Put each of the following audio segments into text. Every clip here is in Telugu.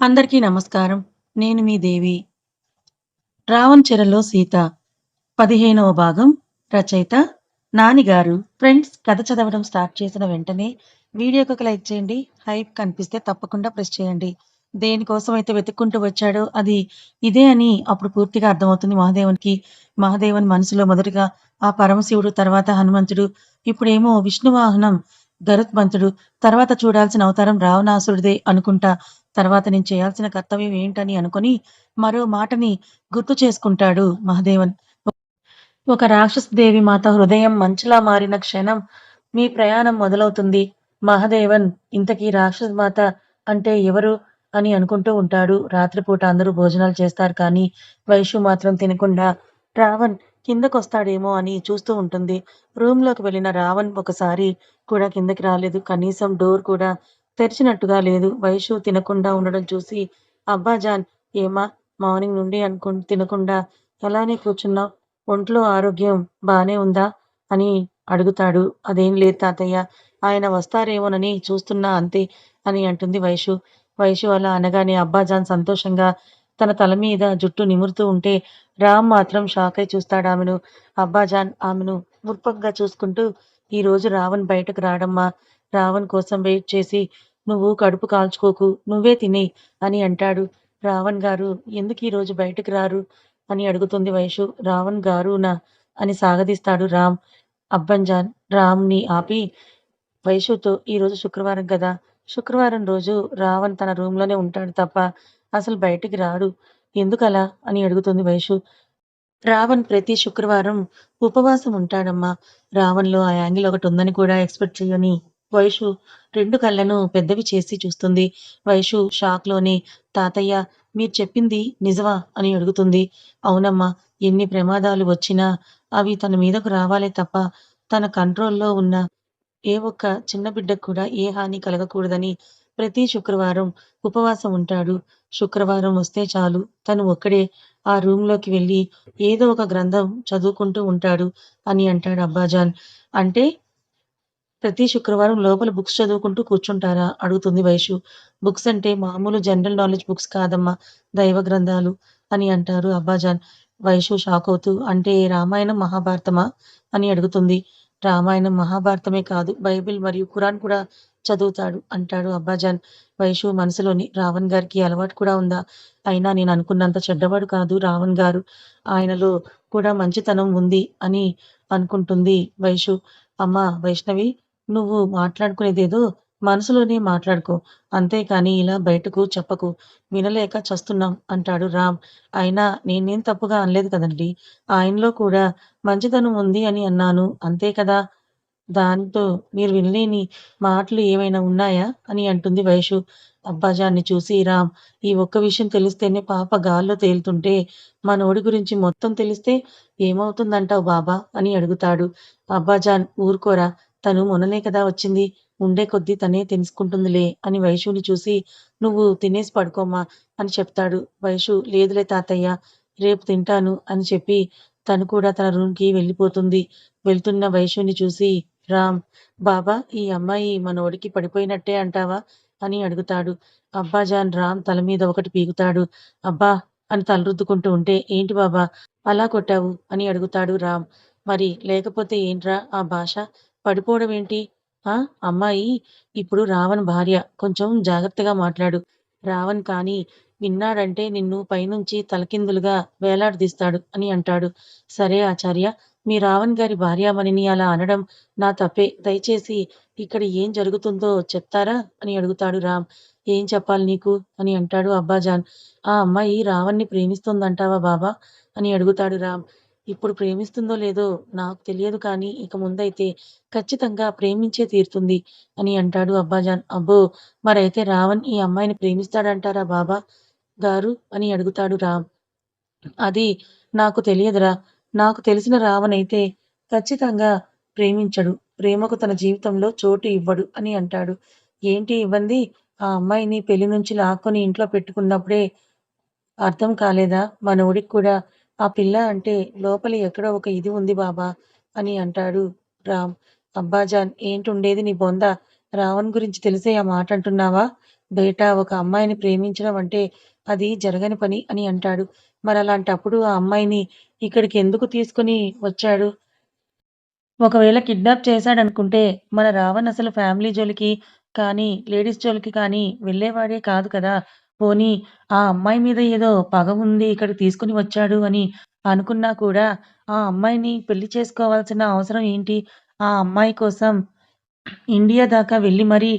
అందరికీ నమస్కారం. నేను మీ దేవి. 'రావణ్ చెరలో సీత' పదిహేనవ భాగం రచయిత నానిగారు. ఫ్రెండ్స్ కథ చదవడం స్టార్ట్ చేసిన వెంటనే వీడియోకి ఒక లైక్ చేయండి. హైప్ కనిపిస్తే తప్పకుండా ప్రెస్ చేయండి. దేనికోసం అయితే వెతుక్కుంటూ వచ్చాడో అది ఇదే అని అప్పుడు పూర్తిగా అర్థమవుతుంది మహాదేవునికి. మహాదేవన్ మనసులో మొదటగా ఆ పరమశివుడు, తర్వాత హనుమంతుడు, ఇప్పుడేమో విష్ణు వాహనం గరుత్మంతుడు, తర్వాత చూడాల్సిన అవతారం రావణాసురుడిదే అనుకుంటా తర్వాత నేను చేయాల్సిన కర్తవ్యం ఏంటని అనుకొని మరో మాటని గుర్తు చేసుకుంటాడు మహదేవన్. ఒక రాక్షస దేవి మాత హృదయం మంచులా మారిన క్షణం మీ ప్రయాణం మొదలవుతుంది. మహదేవన్ ఇంతకీ రాక్షస మాత అంటే ఎవరు అని అనుకుంటూ ఉంటాడు. రాత్రిపూట అందరూ భోజనాలు చేస్తారు కానీ వైషు మాత్రం తినకుండా రావణ్ కిందకొస్తాడేమో అని చూస్తూ ఉంటుంది. రూమ్లోకి వెళ్ళిన రావణ్ ఒకసారి కూడా కిందకి రాలేదు. కనీసం డోర్ కూడా తెరిచినట్టుగా లేదు. వైషు తినకుండా ఉండడం చూసి అబ్బాజాన్ ఏమా మార్నింగ్ నుండి అనుకు తినకుండా ఎలానే కూర్చున్నావు ఒంట్లో ఆరోగ్యం బాగానే ఉందా? అని అడుగుతాడు. అదేం లేదు తాతయ్య. ఆయన వస్తారేమోనని చూస్తున్నా అంతే అని అంటుంది వైషు. వైషు అలా అనగానే అబ్బాజాన్ సంతోషంగా తన తల మీద జుట్టు నిమురుతూ ఉంటే రామ్ మాత్రం షాకై చూస్తాడామెను. అబ్బాజాన్ ఆమెను ముర్పంగా చూసుకుంటూ ఈ రోజు రావణ్ బయటకు రాడమ్మా. రావణ్ కోసం వెయిట్ చేసి నువ్వు కడుపు కాల్చుకోకు. నువ్వే తినేయ్ అని అంటాడు. రావణ్ గారు ఎందుకు ఈ రోజు బయటకు రారు? అని అడుగుతుంది వైషు. రావణ్ గారునా అని సాగదీస్తాడు రామ్. అబ్బంజాన్ రామ్ని ఆపి వైషుతో ఈరోజు శుక్రవారం కదా! శుక్రవారం రోజు రావణ్ తన రూమ్లోనే ఉంటాడు తప్ప అసలు బయటికి రాడు. ఎందుకలా? అని అడుగుతుంది వైషు. రావణ్ ప్రతి శుక్రవారం ఉపవాసం ఉంటాడమ్మా. రావణ్లో ఆ యాంగిల్ ఒకటి ఉందని కూడా ఎక్స్‌పెక్ట్ చేయని వైషు రెండు కళ్ళను పెద్దవి చేసి చూస్తుంది. వైషు షాక్లోని తాతయ్య మీరు చెప్పింది నిజమా? అని అడుగుతుంది. అవునమ్మా. ఎన్ని ప్రమాదాలు వచ్చినా అవి తన మీదకు రావాలే తప్ప తన కంట్రోల్లో ఉన్న ఏ ఒక్క చిన్న బిడ్డకు కూడా ఏ హాని కలగకూడదని ప్రతి శుక్రవారం ఉపవాసం ఉంటాడు. శుక్రవారం వస్తే చాలు తను ఒక్కడే ఆ రూమ్లోకి వెళ్ళి ఏదో ఒక గ్రంథం చదువుకుంటూ ఉంటాడు అని అంటాడు అబ్బాజాన్. అంటే ప్రతి శుక్రవారం లోపల బుక్స్ చదువుకుంటూ కూర్చుంటారా? అడుగుతుంది వైషు. బుక్స్ అంటే మామూలు జనరల్ నాలెడ్జ్ బుక్స్ కాదమ్మా. దైవ గ్రంథాలు అని అంటారు అబ్బాజాన్. వైషు షాక్ అవుతూ అంటే రామాయణం, మహాభారతమా? అని అడుగుతుంది. రామాయణం, మహాభారతమే కాదు బైబిల్ మరియు ఖురాన్ కూడా చదువుతాడు అంటాడు అబ్బాజాన్. వైషు మనసులోని రావణ్ గారికి అలవాటు కూడా ఉందా? అయినా నేను అనుకున్నంత చెడ్డవాడు కాదు రావణ్ గారు. ఆయనలో కూడా మంచితనం ఉంది అని అనుకుంటుంది వైషు. అమ్మ వైష్ణవి నువ్వు మాట్లాడుకునేదేదో మనసులోనే మాట్లాడుకో. అంతేకాని ఇలా బయటకు చెప్పకు. వినలేక చస్తున్నాం అంటాడు రామ్. అయినా నేనేం తప్పుగా అనలేదు కదండీ. ఆయనలో కూడా మంచితనం ఉంది అని అన్నాను. అంతే కదా! దాంతో మీరు వినలేని మాటలు ఏమైనా ఉన్నాయా? అని అంటుంది వయసు అబ్బాజాన్ని చూసి రామ్ ఈ ఒక్క విషయం తెలిస్తేనే పాప గాల్లో తేలుతుంటే మనోడి గురించి మొత్తం తెలిస్తే ఏమవుతుందంటావ్ బాబా? అని అడుగుతాడు. అబ్బాజాన్ ఊరుకోరా! తను మొన్ననే కదా వచ్చింది. ఉండే కొద్దీ తనే తెలుసుకుంటుందిలే అని వైషుని చూసి నువ్వు తినేసి పడుకోమ్మా అని చెప్తాడు. వైషు లేదులే తాతయ్య. రేపు తింటాను అని చెప్పి తను కూడా తన రూమ్కి వెళ్ళిపోతుంది. వెళ్తున్న వైషుని చూసి రామ్ బాబా ఈ అమ్మాయి మనోడికి పడిపోయినట్టే అంటావా? అని అడుగుతాడు. అబ్బాజాన్ రామ్ తల మీద ఒకటి పీకుతాడు. అబ్బా! అని తలరుద్దుకుంటూ ఉంటే ఏంటి బాబా అలా కొట్టావు? అని అడుగుతాడు రామ్. మరి లేకపోతే ఏంట్రా ఆ భాష? పడిపోవడం ఏంటి? ఆ! అమ్మాయి ఇప్పుడు రావణ్ భార్య. కొంచెం జాగ్రత్తగా మాట్లాడు. రావణ్ కానీ విన్నాడంటే నిన్ను పైనుంచి తలకిందులుగా వేలాడదీస్తాడు అని అంటాడు. సరే ఆచార్య మీ రావణ్ గారి భార్యామణిని అలా అనడం నా తప్పే. దయచేసి ఇక్కడ ఏం జరుగుతుందో చెప్తారా? అని అడుగుతాడు రామ్. ఏం చెప్పాలి నీకు? అని అంటాడు అబ్బాజాన్. ఆ అమ్మాయి రావణ్ణి ప్రేమిస్తుందంటావా బాబా? అని అడుగుతాడు రామ్. ఇప్పుడు ప్రేమిస్తుందో లేదో నాకు తెలియదు కానీ ఇక ముందైతే ఖచ్చితంగా ప్రేమించే తీరుతుంది అని అంటాడు అబ్బాజాన్. అబ్బో! మరైతే రావణ్ ఈ అమ్మాయిని ప్రేమిస్తాడంటారా బాబా గారు? అని అడుగుతాడు రామ్. అది నాకు తెలియదురా. నాకు తెలిసిన రావణ్ అయితే ఖచ్చితంగా ప్రేమించడు. ప్రేమకు తన జీవితంలో చోటు ఇవ్వడు అని అంటాడు. ఏంటి ఇవ్వంది? ఆ అమ్మాయిని పెళ్ళి నుంచి లాక్కొని ఇంట్లో పెట్టుకున్నప్పుడే అర్థం కాలేదా? మనోడికి కూడా ఆ పిల్ల అంటే లోపల ఎక్కడో ఒక ఇది ఉంది బాబా అని అంటాడు రామ్. అబ్బాజాన్ ఏంటుండేది నీ బొంద? రావణ్ గురించి తెలిసే ఆ మాట అంటున్నావా? బేటా ఒక అమ్మాయిని ప్రేమించడం అంటే అది జరగని పని అని అంటాడు. మరలాంటప్పుడు ఆ అమ్మాయిని ఇక్కడికి ఎందుకు తీసుకొని వచ్చాడు? ఒకవేళ కిడ్నాప్ చేశాడనుకుంటే మన రావణ్ అసలు ఫ్యామిలీ జోలికి కానీ, లేడీస్ జోలికి కానీ వెళ్ళేవాడే కాదు కదా! పోనీ ఆ అమ్మాయి మీద ఏదో పగ ఉంది ఇక్కడికి తీసుకొని వచ్చాడు అని అనుకున్నా కూడా ఆ అమ్మాయిని పెళ్ళి చేసుకోవాల్సిన అవసరం ఏంటి? ఆ అమ్మాయి కోసం ఇండియా దాకా వెళ్ళి మరీ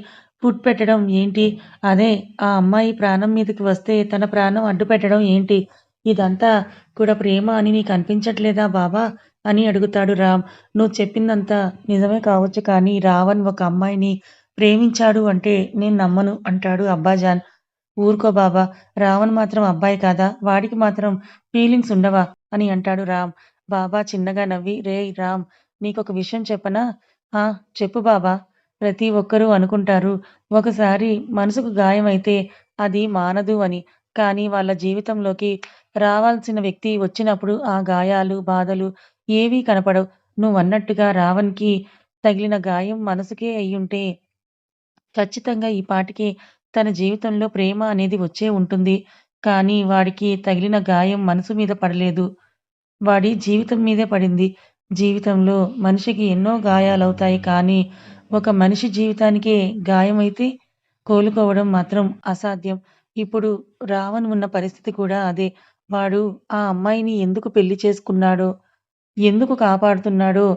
పుట్ పెట్టడం ఏంటి? అదే ఆ అమ్మాయి ప్రాణం మీదకి వస్తే తన ప్రాణం అడ్డు పెట్టడం ఏంటి? ఇదంతా కూడా ప్రేమ అని నీకు అనిపించట్లేదా బాబా? అని అడుగుతాడు రామ్. నువ్వు చెప్పిందంతా నిజమే కావచ్చు కానీ రావణ్ ఒక అమ్మాయిని ప్రేమించాడు అంటే నేను నమ్మను అంటాడు అబ్బాజాన్. ఊరుకో బాబా! రావణ్ మాత్రం అబ్బాయి కాదా? వాడికి మాత్రం ఫీలింగ్స్ ఉండవా? అని అంటాడు రామ్. బాబా చిన్నగా నవ్వి రేయ్ రామ్! నీకొక విషయం చెప్పనా? ఆ! చెప్పు బాబా! ప్రతి ఒక్కరూ అనుకుంటారు ఒకసారి మనసుకు గాయమైతే అది మానదు అని. కానీ వాళ్ళ జీవితంలోకి రావాల్సిన వ్యక్తి వచ్చినప్పుడు ఆ గాయాలు, బాధలు ఏవీ కనపడవు. నువ్వన్నట్టుగా రావణ్‌కి తగిలిన గాయం మనసుకే అయ్యుంటే ఖచ్చితంగా ఈ పాటికి తన జీవితంలో ప్రేమ అనేది వచ్చే ఉంటుంది. కానీ వాడికి తగిలిన గాయం మనసు మీద పడలేదు. వాడి జీవితం మీదే పడింది. జీవితంలో మనిషికి ఎన్నో గాయాలవుతాయి కానీ, ఒక మనిషి జీవితానికే గాయమైతే కోలుకోవడం మాత్రం అసాధ్యం. ఇప్పుడు రావణ్ ఉన్న పరిస్థితి కూడా అదే. వాడు ఆ అమ్మాయిని ఎందుకు పెళ్ళి చేసుకున్నాడో, ఎందుకు కాపాడుతున్నాడో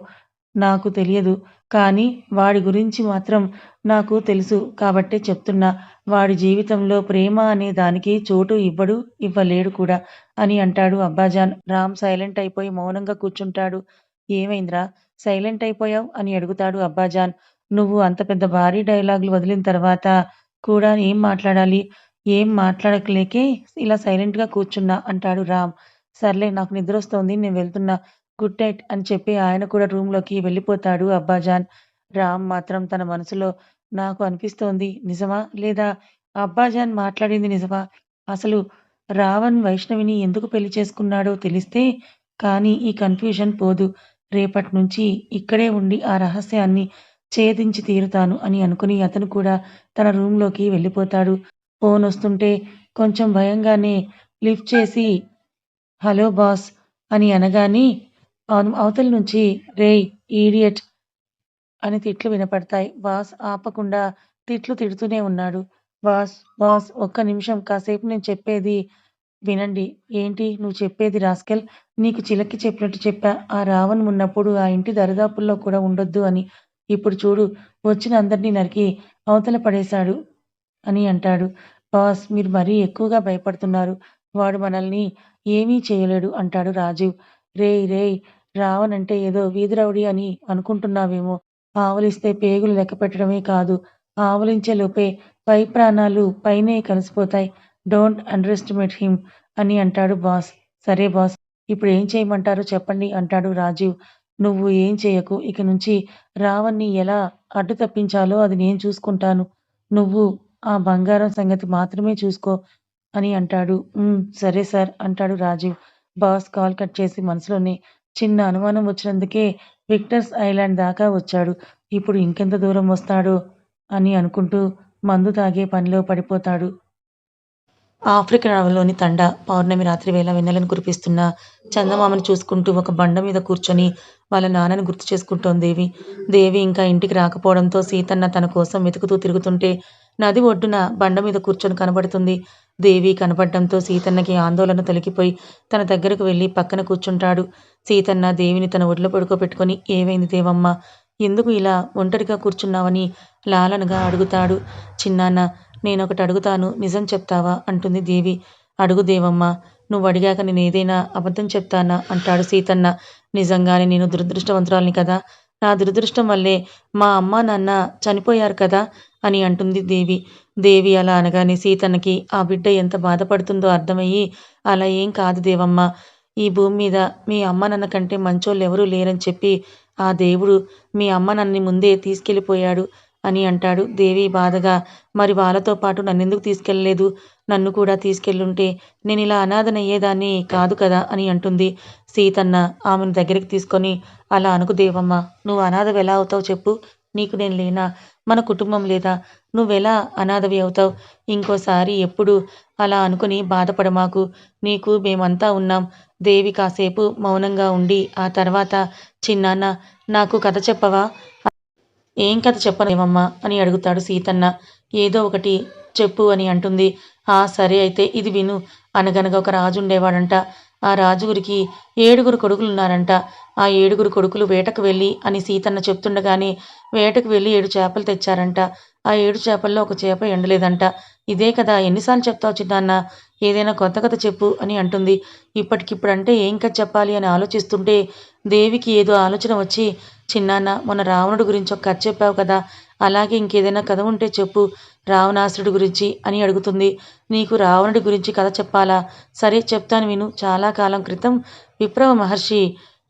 నాకు తెలియదు. కానీ వాడి గురించి మాత్రం నాకు తెలుసు కాబట్టే చెప్తున్నా. వాడి జీవితంలో ప్రేమ అనే దానికి చోటు ఇవ్వడు, ఇవ్వలేడు కూడా అని అంటాడు అబ్బాజాన్. రామ్ సైలెంట్ అయిపోయి మౌనంగా కూర్చుంటాడు. ఏమైందిరా? సైలెంట్ అయిపోయావ్? అని అడుగుతాడు అబ్బాజాన్. నువ్వు అంత పెద్ద భారీ డైలాగులు వదిలిన తర్వాత కూడా ఏం మాట్లాడాలి? ఏం మాట్లాడలేకే ఇలా సైలెంట్‌గా కూర్చున్నా అంటాడు రామ్. సర్లే నాకు నిద్ర వస్తోంది నేను వెళ్తున్నా. గుడ్ నైట్ అని చెప్పి ఆయన కూడా రూమ్‌లోకి వెళ్ళిపోతాడు అబ్బాజాన్. రామ్ మాత్రం తన మనసులో నాకు అనిపిస్తోంది నిజమా? లేదా అబ్బాజాన్ మాట్లాడింది నిజమా? అసలు రావణ్ వైష్ణవిని ఎందుకు పెళ్ళి చేసుకున్నాడో తెలిస్తే కానీ ఈ కన్‌ఫ్యూజన్ పోదు. రేపటి నుంచి ఇక్కడే ఉండి ఆ రహస్యాన్ని ఛేదించి తీరుతాను అని అనుకుని అతను కూడా తన రూమ్‌లోకి వెళ్ళిపోతాడు. ఫోన్ వస్తుంటే కొంచెం భయంగానే లిఫ్ట్ చేసి హలో బాస్ అని అనగానే అవతల నుంచి రేయ్ ఈడియట్ అని తిట్లు వినపడతాయి. వాస్ ఆపకుండా తిట్లు తిడుతూనే ఉన్నాడు. వాస్ వాస్ ఒక్క నిమిషం కాసేపు నేను చెప్పేది వినండి. ఏంటి నువ్వు చెప్పేది రాస్కెల్? నీకు చిలక్కి చెప్పినట్టు చెప్పా. ఆ రావణ్ ఉన్నప్పుడు ఆ ఇంటి దరిదాపుల్లో కూడా ఉండొద్దు అని. ఇప్పుడు చూడు వచ్చిన అందరినీ నరికి అవతల పడేశాడు అని అంటాడు. బాస్ మీరు మరీ ఎక్కువగా భయపడుతున్నారు. వాడు మనల్ని ఏమీ చేయలేడు అంటాడు రాజీవ్. రే రే రావణ్ అంటే ఏదో వీధి అని అనుకుంటున్నావేమో. ఆవలిస్తే పేగులు లెక్కపెట్టడమే కాదు ఆవలించే లోపే పై ప్రాణాలు పైనే కలిసిపోతాయి. డోంట్ అండర్ఎస్టిమేట్ హిమ్ అని అంటాడు బాస్. సరే బాస్ ఇప్పుడు ఏం చేయమంటారో చెప్పండి అంటాడు రాజీవ్. నువ్వు ఏం చేయకు. ఇక నుంచి రావణ్ణి ఎలా అడ్డు తప్పించాలో అది నేను చూసుకుంటాను. నువ్వు ఆ బంగారం సంగతి మాత్రమే చూసుకో అని అంటాడు. సరే సార్ అంటాడు రాజీవ్. బాస్ కాల్ కట్ చేసి మనసులోనే చిన్న అనుమానం వచ్చినందుకే విక్టర్స్ ఐలాండ్ దాకా వచ్చాడు. ఇప్పుడు ఇంకెంత దూరం వస్తాడో అని అనుకుంటూ మందు తాగే పనిలో పడిపోతాడు. ఆఫ్రికా అడవుల్లోని తండా. పౌర్ణమి రాత్రి వేళ వెన్నెలను కురిపిస్తున్న చందమామను చూసుకుంటూ ఒక బండ మీద కూర్చొని వాళ్ళ నాన్నని గుర్తు చేసుకుంటోంది దేవి. దేవి ఇంకా ఇంటికి రాకపోవడంతో సీతన్న తన కోసం వెతుకుతూ తిరుగుతుంటే నది ఒడ్డున బండ మీద కూర్చొని కనబడుతుంది. దేవి కనపడడంతో సీతన్నకి ఆందోళన తొలగిపోయి తన దగ్గరకు వెళ్ళి పక్కన కూర్చుంటాడు. సీతన్న దేవిని తన ఒడిలో పడుకోబెట్టుకొని ఏవైంది దేవమ్మ? ఎందుకు ఇలా ఒంటరిగా కూర్చున్నావని లాలనగా అడుగుతాడు. చిన్నాన్న నేనొకటి అడుగుతాను నిజం చెప్తావా? అంటుంది దేవి. అడుగు దేవమ్మ. నేను ఏదైనా అబద్ధం చెప్తానా? అంటాడు సీతన్న. నిజంగానే నేను దురదృష్టవంతురాలిని కదా! నా దురదృష్టం వల్లే మా అమ్మా, నాన్న చనిపోయారు కదా! అని అంటుంది దేవి. దేవి అలా అనగానే సీతన్నకి ఆ బిడ్డ ఎంత బాధపడుతుందో అర్థమయ్యి అలా ఏం కాదు దేవమ్మ. ఈ భూమి మీద మీ అమ్మ నాన్న కంటే మంచోళ్ళెవరూ లేరని చెప్పి ఆ దేవుడు మీ అమ్మ నాన్నని ముందే తీసుకెళ్ళిపోయాడు అని అంటాడు. దేవి బాధగా మరి వాళ్ళతో పాటు నన్నెందుకు తీసుకెళ్ళలేదు? నన్ను కూడా తీసుకెళ్ళుంటే నేను ఇలా అనాథనయ్యేదాన్ని కాదు కదా అని అంటుంది. సీతన్న ఆమెను దగ్గరికి తీసుకొని అలా అనుకు దేవమ్మ. నువ్వు అనాథవెలా అవుతావు చెప్పు? నీకు నేను లేనా? మన కుటుంబం లేదా? నువ్వెలా అనాథవి అవుతావు? ఇంకోసారి ఎప్పుడు అలా అనుకుని బాధపడమాకు. నీకు మేమంతా ఉన్నాం. దేవి కాసేపు మౌనంగా ఉండి ఆ తర్వాత చిన్నాన్న నాకు కథ చెప్పవా? ఏం కథ చెప్పనేమమ్మా అని అడుగుతాడు సీతన్న. ఏదో ఒకటి చెప్పు అని అంటుంది. ఆ సరే అయితే ఇది విను. అనగనగా ఒక రాజు ఉండేవాడంట. ఆ రాజుగురికి ఏడుగురు కొడుకులున్నారంట. ఆ ఏడుగురు కొడుకులు వేటకు వెళ్ళి అని సీతన్న చెప్తుండగానే వేటకు వెళ్ళి ఏడు చేపలు తెచ్చారంట. ఆ ఏడు చేపల్లో ఒక చేప ఎండలేదంట. ఇదే కదా ఎన్నిసార్లు చెప్తావు చిన్నాన్న? ఏదైనా కొత్త కథ చెప్పు అని అంటుంది. ఇప్పటికిప్పుడు అంటే ఏం కథ చెప్పాలి అని ఆలోచిస్తుంటే దేవికి ఏదో ఆలోచన వచ్చి చిన్నాన్న మొన్న రావణుడి గురించి ఒక కథ చెప్పావు కదా అలాగే ఇంకేదైనా కథ ఉంటే చెప్పు రావణాసురుడి గురించి అని అడుగుతుంది. నీకు రావణుడి గురించి కథ చెప్పాలా? సరే చెప్తాను విను. చాలా కాలం క్రితం విప్రవ మహర్షి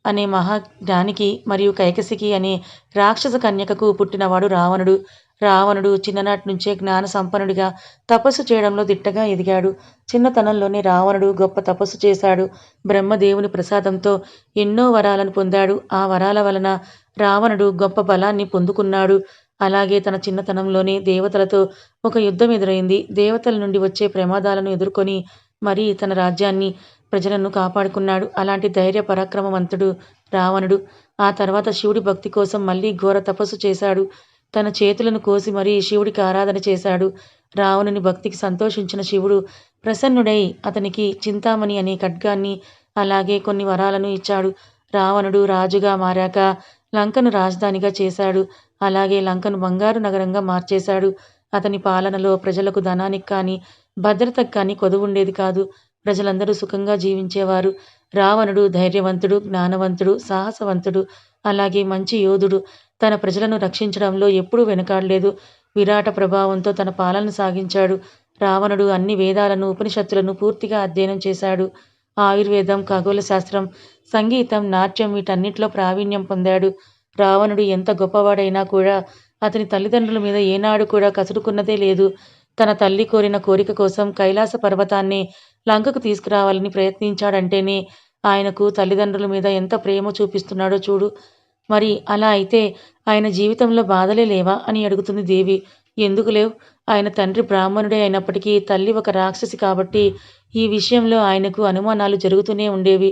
అనే మహాజ్ఞానికి మరియు కైకసికి అనే రాక్షస కన్యకకు పుట్టినవాడు రావణుడు. రావణుడు చిన్ననాటి నుంచే జ్ఞాన సంపన్నుడిగా తపస్సు చేయడంలో దిట్టగా ఎదిగాడు. చిన్నతనంలోనే రావణుడు గొప్ప తపస్సు చేశాడు. బ్రహ్మదేవుని ప్రసాదంతో ఎన్నో వరాలను పొందాడు. ఆ వరాల వలన రావణుడు గొప్ప బలాన్ని పొందుకున్నాడు. అలాగే తన చిన్నతనంలోనే దేవతలతో ఒక యుద్ధం ఎదురైంది. దేవతల నుండి వచ్చే ప్రమాదాలను ఎదుర్కొని మరీ తన రాజ్యాన్ని ప్రజలను కాపాడుకున్నాడు. అలాంటి ధైర్య పరాక్రమవంతుడు రావణుడు. ఆ తర్వాత శివుడి భక్తి కోసం మళ్ళీ ఘోర తపస్సు చేశాడు. తన చేతులను కోసి మరీ శివుడికి ఆరాధన చేశాడు. రావణుని భక్తికి సంతోషించిన శివుడు ప్రసన్నుడై అతనికి చింతామణి అనే ఖడ్గాన్ని అలాగే కొన్ని వరాలను ఇచ్చాడు. రావణుడు రాజుగా మారాక లంకను రాజధానిగా చేశాడు. అలాగే లంకను బంగారు నగరంగా మార్చేశాడు. అతని పాలనలో ప్రజలకు ధనానికి కానీ భద్రతకు కానీ కొదువుండేది కాదు. ప్రజలందరూ సుఖంగా జీవించేవారు. రావణుడు ధైర్యవంతుడు జ్ఞానవంతుడు సాహసవంతుడు. అలాగే మంచి యోధుడు. తన ప్రజలను రక్షించడంలో ఎప్పుడూ వెనుకాడలేదు. విరాట ప్రభావంతో తన పాలన సాగించాడు. రావణుడు అన్ని వేదాలను ఉపనిషత్తులను పూర్తిగా అధ్యయనం చేశాడు. ఆయుర్వేదం ఖగోళ శాస్త్రం సంగీతం నాట్యం వీటన్నిటిలో ప్రావీణ్యం పొందాడు. రావణుడు ఎంత గొప్పవాడైనా కూడా అతని తల్లిదండ్రుల మీద ఏనాడు కూడా కసురుకున్నదే లేదు. తన తల్లి కోరిన కోరిక కోసం కైలాస పర్వతాన్ని లంకకు తీసుకురావాలని ప్రయత్నించాడంటేనే ఆయనకు తల్లిదండ్రుల మీద ఎంత ప్రేమ చూపిస్తున్నాడో చూడు. మరి అలా అయితే ఆయన జీవితంలో బాధలే లేవా అని అడుగుతుంది దేవి. ఎందుకు లేవు? ఆయన తండ్రి బ్రాహ్మణుడే అయినప్పటికీ తల్లి ఒక రాక్షసి కాబట్టి ఈ విషయంలో ఆయనకు అనుమానాలు జరుగుతూనే ఉండేవి.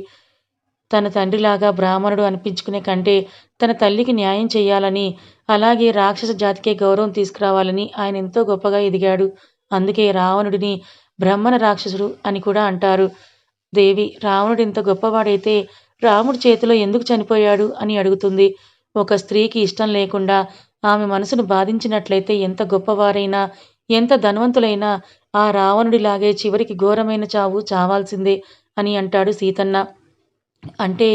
తన తండ్రిలాగా బ్రాహ్మణుడు అనిపించుకునే కంటే తన తల్లికి న్యాయం చేయాలని అలాగే రాక్షస జాతికే గౌరవం తీసుకురావాలని ఆయన ఎంతో గొప్పగా ఎదిగాడు. అందుకే రావణుడిని బ్రహ్మణ రాక్షసుడు అని కూడా అంటారు. దేవి రావణుడు ఇంత గొప్పవాడైతే రాముడి చేతిలో ఎందుకు చనిపోయాడు అని అడుగుతుంది. ఒక స్త్రీకి ఇష్టం లేకుండా ఆమె మనసును బాధించినట్లయితే ఎంత గొప్పవారైనా ఎంత ధనవంతులైనా ఆ రావణుడిలాగే చివరికి ఘోరమైన చావు చావాల్సిందే అని అంటాడు సీతన్న. అంటే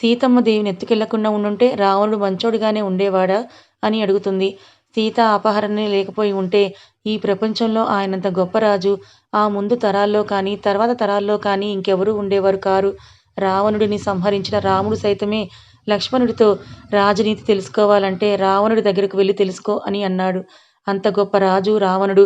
సీతమ్మ దేవిని ఎత్తుకెళ్ళకుండా ఉండుంటే రావణుడు మంచోడుగానే ఉండేవాడా అని అడుగుతుంది. సీత అపహరణే లేకపోయి ఉంటే ఈ ప్రపంచంలో ఆయనంత గొప్ప రాజు ఆ ముందు తరాల్లో కానీ తర్వాత తరాల్లో కానీ ఇంకెవరూ ఉండేవారు కారు. రావణుడిని సంహరించిన రాముడు సైతమే లక్ష్మణుడితో రాజనీతి తెలుసుకోవాలంటే రావణుడి దగ్గరకు వెళ్ళి తెలుసుకో అని అన్నాడు. అంత గొప్ప రాజు రావణుడు.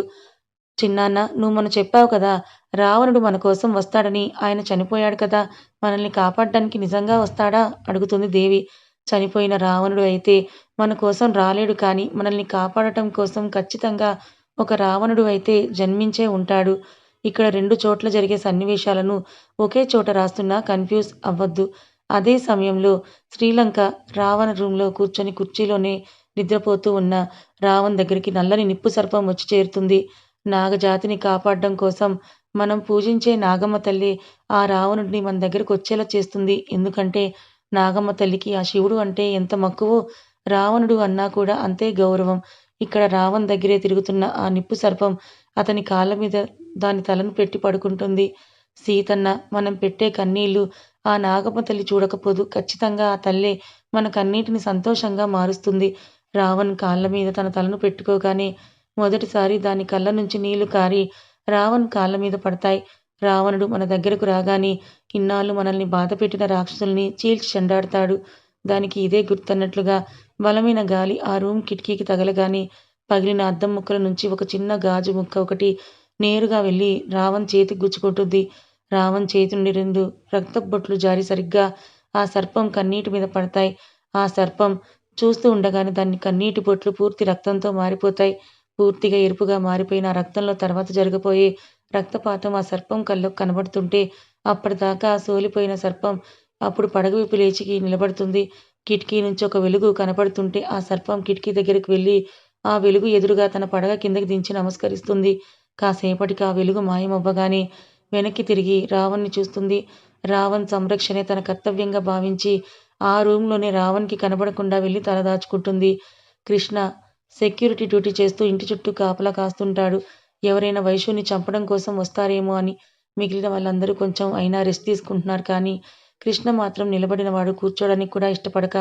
చిన్నాన్న నువ్వు మనం చెప్పావు కదా రావణుడు మన కోసం వస్తాడని ఆయన చనిపోయాడు కదా మనల్ని కాపాడడానికి నిజంగా వస్తాడా? అడుగుతుంది దేవి. చనిపోయిన రావణుడు అయితే మన కోసం రాలేడు కానీ మనల్ని కాపాడటం కోసం ఖచ్చితంగా ఒక రావణుడు అయితే జన్మించే ఉంటాడు. ఇక్కడ రెండు చోట్ల జరిగే సన్నివేశాలను ఒకే చోట రాస్తున్నా కన్ఫ్యూజ్ అవ్వద్దు. అదే సమయంలో శ్రీలంక రావణ రూమ్లో కూర్చొని కుర్చీలోనే నిద్రపోతూ ఉన్న రావణ్ దగ్గరికి నల్లని నిప్పు సర్పం వచ్చి చేరుతుంది. నాగజాతిని కాపాడడం కోసం మనం పూజించే నాగమ్మ తల్లి ఆ రావణుడిని మన దగ్గరకు వచ్చేలా చేస్తుంది. ఎందుకంటే నాగమ్మ తల్లికి ఆ శివుడు అంటే ఎంత మక్కువో రావణుడు అన్నా కూడా అంతే గౌరవం. ఇక్కడ రావణ్ దగ్గరే తిరుగుతున్న ఆ నిప్పు సర్పం అతని కాళ్ళ మీద దాని తలను పెట్టి పడుకుంటుంది. సీతన్న మనం పెట్టే కన్నీళ్ళు ఆ నాగమ్మ తల్లి చూడకపోదు. ఖచ్చితంగా ఆ తల్లే మన కన్నీటిని సంతోషంగా మారుస్తుంది. రావణ్ కాళ్ళ మీద తన తలను పెట్టుకోగానే మొదటిసారి దాని కళ్ళ నుంచి నీళ్ళు కారి రావణ్ కాళ్ళ మీద పడతాయి. రావణుడు మన దగ్గరకు రాగానే ఇన్నాళ్ళు మనల్ని బాధపెట్టిన రాక్షసుల్ని చీల్చి చెండాడతాడు. దానికి ఇదే గుర్తన్నట్లుగా బలమైన గాలి ఆ రూమ్ కిటికీకి తగలగానే పగిలిన అద్దం ముక్కల నుంచి ఒక చిన్న గాజు ముక్క ఒకటి నేరుగా వెళ్ళి రావణ్ చేతికి గుచ్చుకుంటుంది రావణ్ చేతి నుండి రెండు రక్తపు బొట్లు జారి సరిగ్గా ఆ సర్పం కన్నీటి మీద పడతాయి. ఆ సర్పం చూస్తూ ఉండగానే దాని కన్నీటి బొట్లు పూర్తి రక్తంతో మారిపోతాయి. పూర్తిగా ఎరుపుగా మారిపోయిన ఆ రక్తంలో తర్వాత జరగబోయే రక్తపాతం ఆ సర్పం కళ్ళకు కనబడుతుంటే అప్పటిదాకా సోలిపోయిన సర్పం అప్పుడు పడగ విప్పి లేచి నిలబడుతుంది. కిటికీ నుంచి ఒక వెలుగు కనపడుతుంటే ఆ సర్పం కిటికీ దగ్గరికి వెళ్ళి ఆ వెలుగు ఎదురుగా తన పడగ కిందకి దించి నమస్కరిస్తుంది. కాసేపటికి ఆ వెలుగు మాయమవ్వగానే వెనక్కి తిరిగి రావణ్ని చూస్తుంది. రావణ్ సంరక్షణే తన కర్తవ్యంగా భావించి ఆ రూంలోనే రావణ్కి కనబడకుండా వెళ్ళి తలదాచుకుంటుంది. కృష్ణ సెక్యూరిటీ డ్యూటీ చేస్తూ ఇంటి చుట్టూ కాపలా కాస్తుంటాడు. ఎవరైనా వైషుని చంపడం కోసం వస్తారేమో అని. మిగిలిన వాళ్ళందరూ కొంచెం అయినా రెస్ట్ తీసుకుంటున్నారు కానీ కృష్ణ మాత్రం నిలబడినవాడు కూర్చోడానికి కూడా ఇష్టపడక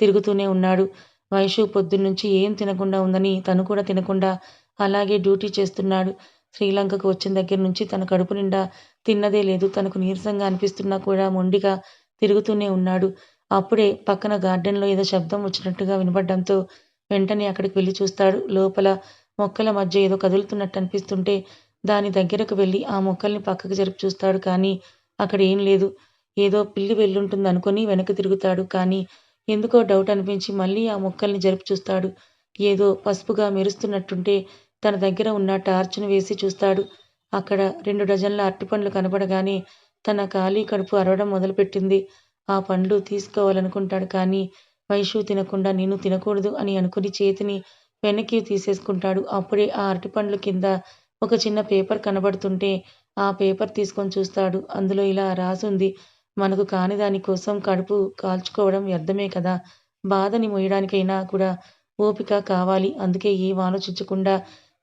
తిరుగుతూనే ఉన్నాడు. వైషు పొద్దున్నుంచి ఏం తినకుండా ఉందని తను కూడా తినకుండా అలాగే డ్యూటీ చేస్తున్నాడు. శ్రీలంకకు వచ్చిన దగ్గర నుంచి తన కడుపు నిండా తిన్నదే లేదు. తనకు నీరసంగా అనిపిస్తున్నా కూడా మొండిగా తిరుగుతూనే ఉన్నాడు. అప్పుడే పక్కన గార్డెన్లో ఏదో శబ్దం వచ్చినట్టుగా వినపడడంతో వెంటనే అక్కడికి వెళ్ళి చూస్తాడు. లోపల మొక్కల మధ్య ఏదో కదులుతున్నట్టు అనిపిస్తుంటే దాని దగ్గరకు వెళ్ళి ఆ మొక్కల్ని పక్కకు జరిపి చూస్తాడు కానీ అక్కడ ఏం లేదు. ఏదో పిల్లి వెళ్ళుంటుంది అనుకుని వెనక్కి తిరుగుతాడు. కానీ ఎందుకో డౌట్ అనిపించి మళ్ళీ ఆ మొక్కల్ని జరిపి చూస్తాడు. ఏదో పసుపుగా మెరుస్తున్నట్టుంటే తన దగ్గర ఉన్న టార్చ్ను వేసి చూస్తాడు. అక్కడ రెండు డజన్ల అరటిపండ్లు కనపడగానే తన ఖాళీ కడుపు అరవడం మొదలుపెట్టింది. ఆ పండ్లు తీసుకోవాలనుకుంటాడు కానీ వైషు తినకుండా నేను తినకూడదు అని అనుకుని చేతిని వెనక్కి తీసేసుకుంటాడు. అప్పుడే ఆ అరటిపండ్లు కింద ఒక చిన్న పేపర్ కనబడుతుంటే ఆ పేపర్ తీసుకొని చూస్తాడు. అందులో ఇలా రాసుంది. మనకు కాని దాని కోసం కడుపు కాల్చుకోవడం వ్యర్థమే కదా! బాధని మొయ్యడానికైనా కూడా ఓపిక కావాలి. అందుకే ఏం ఆలోచించకుండా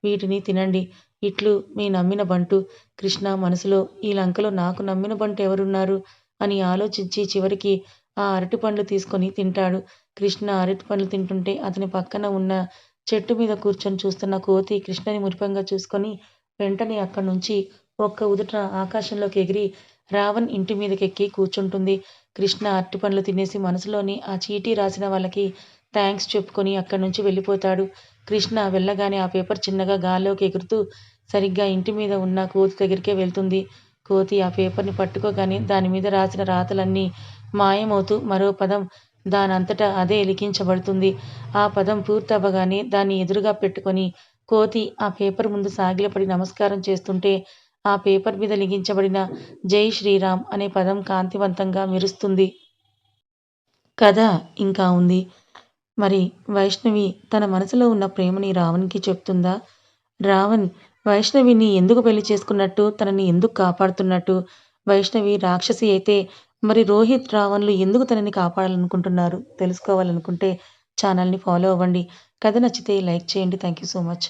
వీటిని తినండి. ఇట్లు మీ నమ్మిన బంటు. కృష్ణ మనసులో ఈ లంకలో నాకు నమ్మిన బంటు ఎవరున్నారు? అని ఆలోచించి చివరికి ఆ అరటిపండ్లు తీసుకొని తింటాడు. కృష్ణ అరటిపండ్లు తింటుంటే అతని పక్కన ఉన్న చెట్టు మీద కూర్చొని చూస్తున్న కోతి కృష్ణని మురిపంగా చూసుకొని వెంటనే అక్కడి నుంచి ఒక్క ఉదుట ఆకాశంలోకి ఎగిరి రావణ్ ఇంటి మీదకెక్కి కూర్చుంటుంది. కృష్ణ అరటిపండ్లు తినేసి మనసులోని ఆ చీటీ రాసిన వాళ్ళకి థ్యాంక్స్ చెప్పుకొని అక్కడి నుంచి వెళ్ళిపోతాడు. కృష్ణ వెళ్ళగానే ఆ పేపర్ చిన్నగా గాల్లోకి ఎగురుతూ సరిగ్గా ఇంటి మీద ఉన్న కోతి దగ్గరికే వెళ్తుంది. కోతి ఆ పేపర్ని పట్టుకోగానే దాని మీద రాసిన రాతలన్నీ మాయమవుతూ మరో పదం దానంతట అదే లిఖించబడుతుంది. ఆ పదం పూర్తవగానే దాన్ని ఎదురుగా పెట్టుకొని కోతి ఆ పేపర్ ముందు సాగిలపడి నమస్కారం చేస్తుంటే ఆ పేపర్ మీద లిఖించబడిన 'జై శ్రీరామ్' అనే పదం కాంతివంతంగా మెరుస్తుంది. కథ ఇంకా ఉంది. మరి వైష్ణవి తన మనసులో ఉన్న ప్రేమని రావణ్కి చెప్తుందా? రావణ్ వైష్ణవిని ఎందుకు పెళ్ళి చేసుకున్నట్టు? తనని ఎందుకు కాపాడుతున్నట్టు? వైష్ణవి రాక్షసి అయితే మరి రోహిత్, రావణ్లు ఎందుకు తనని కాపాడాలనుకుంటున్నారు? తెలుసుకోవాలనుకుంటే ఛానల్ని ఫాలో అవ్వండి. కథ నచ్చితే లైక్ చేయండి. Thank you so much.